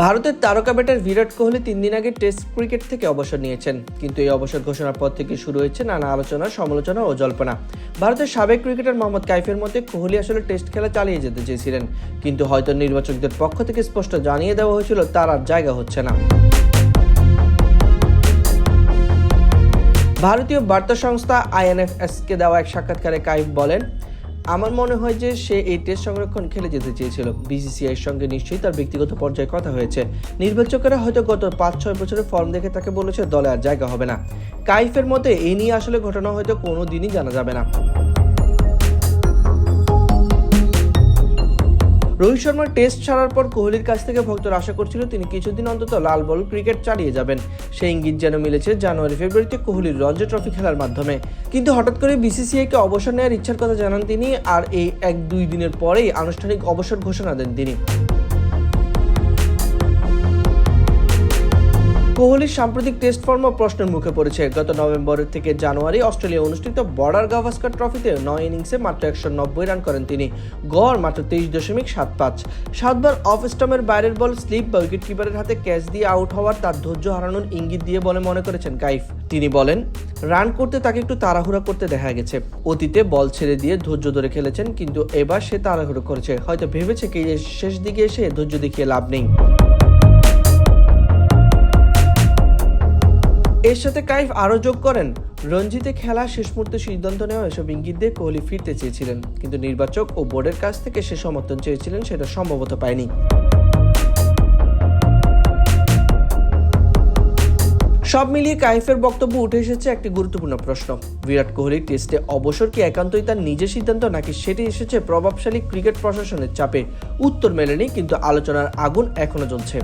ভারতের তারকা ব্যাটার বিরাট কোহলি তিন দিন আগে টেস্ট ক্রিকেট থেকে অবসর নিয়েছেন। কিন্তু এই অবসর ঘোষণার পর থেকে শুরু হয়েছে নানা আলোচনা, সমালোচনা ও জল্পনা। ভারতের সাবেক ক্রিকেটার মোহাম্মদ কাইফের মতে, কোহলি আসলে টেস্ট খেলা চালিয়ে যেতে চেয়েছিলেন। কিন্তু হয়তো নির্বাচকদের পক্ষ থেকে স্পষ্ট জানিয়ে দেওয়া হয়েছিল, তার আর জায়গা হচ্ছে না। ভারতীয় বার্তা সংস্থা আইএনএফএসকে দেওয়া এক সাক্ষাৎকারে কাইফ বলেন আমার মনে হয় যে সে এই টেস্ট সংরক্ষণ খেলে যেতে চেয়েছিল। বিসিসিআই সঙ্গে নিশ্চয়ই তার ব্যক্তিগত পর্যায়ে কথা হয়েছে। নির্বাচকেরা হয়তো গত পাঁচ ছয় বছরের ফর্ম দেখে তাকে বলেছে, দলে আর জায়গা হবে না। কাইফের মতে, এ নিয়ে আসলে ঘটনা হয়তো কোনো দিনই জানা যাবে না। রোহিত শর্মার টেস্ট ছাড়ার পর কোহলির কাছ থেকে ভক্তরা আশা করছিল তিনি কিছুদিন অন্তত লাল বল ক্রিকেট চালিয়ে যাবেন। সেই ইঙ্গিত যেন মিলেছে জানুয়ারি ফেব্রুয়ারিতে কোহলির রঞ্জি ট্রফি খেলার মাধ্যমে। কিন্তু হঠাৎ করে বিসিসিআইকে অবসর নেওয়ার ইচ্ছার কথা জানান তিনি আর এই এক দুই দিনের পরেই আনুষ্ঠানিক অবসর ঘোষণা দেন তিনি। কোহলির সাম্প্রতিক টেস্ট ফর্ম প্রশ্নের মুখে পড়েছে। গত নভেম্বরের থেকে জানুয়ারি অস্ট্রেলিয়া অনুষ্ঠিত বর্ডার গাভাস্কার ট্রফিতে নয় ইনিংসে মাত্র একশো নব্বই রান করেন তিনি। গড় মাত্র তেইশ দশমিক সাত পাঁচ। সাতবার অফ স্টাম্পের বাইরের বল স্লিপ বা উইকেট কিপারের হাতে ক্যাচ দিয়ে আউট হওয়ার তার ধৈর্য হারানোর ইঙ্গিত দিয়ে বলে মনে করেছেন কাইফ। তিনি বলেন, রান করতে তাকে একটু তাড়াহুড়া করতে দেখা গেছে। অতীতে বল ছেড়ে দিয়ে ধৈর্য ধরে খেলেছেন, কিন্তু এবার সে তাড়াহুড়ো করেছে। হয়তো ভেবেছে কি শেষ দিকে এসে ধৈর্য দেখিয়ে লাভ নেই। এর সাথে কাইফ আরও যোগ করেন। রঞ্জিতে খেলা শেষ মুহূর্তে সিদ্ধান্ত নেওয়া এসব ইঙ্গিত দিয়ে কোহলি ফিরতে চেয়েছিলেন। কিন্তু নির্বাচক ও বোর্ডের কাছ থেকে সে সমর্থন চেয়েছিলেন, সেটা সম্ভবত পায়নি। সব মিলিয়ে কাইফের বক্তব্য উঠে এসেছে একটি গুরুত্বপূর্ণ প্রশ্ন। বিরাট কোহলি টেস্টে অবসর কি একান্তই তার নিজের সিদ্ধান্ত, নাকি সেটি এসেছে প্রভাবশালী ক্রিকেট প্রশাসনের চাপে? উত্তর মেলেনি, কিন্তু আলোচনার আগুন এখনও জ্বলছে।